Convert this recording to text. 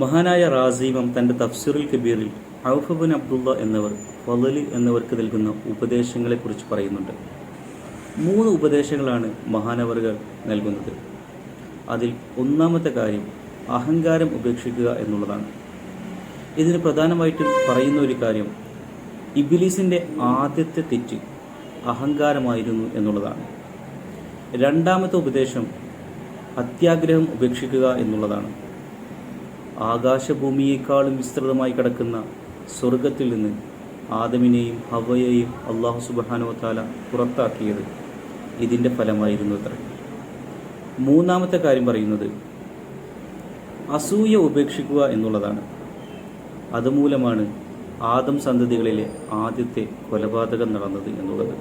മഹാനായ റാസീമം തന്റെ തഫ്സീറുൽ കബീറിൽ ഔഫബുൻ അബ്ദുള്ള എന്നവർ ഫലലി എന്നവർക്ക് നൽകുന്ന ഉപദേശങ്ങളെക്കുറിച്ച് പറയുന്നുണ്ട്. മൂന്ന് ഉപദേശങ്ങളാണ് മഹാനവറുകൾ നൽകുന്നത്. അതിൽ ഒന്നാമത്തെ കാര്യം അഹങ്കാരം ഉപേക്ഷിക്കുക എന്നുള്ളതാണ്. ഇതിന് പ്രധാനമായിട്ടും പറയുന്ന ഒരു കാര്യം ഇബിലീസിന്റെ ആദ്യത്തെ തെറ്റ് അഹങ്കാരമായിരുന്നു എന്നുള്ളതാണ്. രണ്ടാമത്തെ ഉപദേശം അത്യാഗ്രഹം ഉപേക്ഷിക്കുക എന്നുള്ളതാണ്. ആകാശഭൂമിയേക്കാളും വിസ്തൃതമായി കിടക്കുന്ന സ്വർഗത്തിൽ നിന്ന് ആദമിനെയും ഹവയെയും അള്ളാഹു സുബാനോ താല പുറത്താക്കിയത് ഇതിന്റെ ഫലമായിരുന്നു അത്ര. മൂന്നാമത്തെ കാര്യം പറയുന്നത് അസൂയ ഉപേക്ഷിക്കുക എന്നുള്ളതാണ്. അതുമൂലമാണ് ആദം സന്തതികളിലെ ആദ്യത്തെ കൊലപാതകം നടന്നത് എന്നുള്ളത്.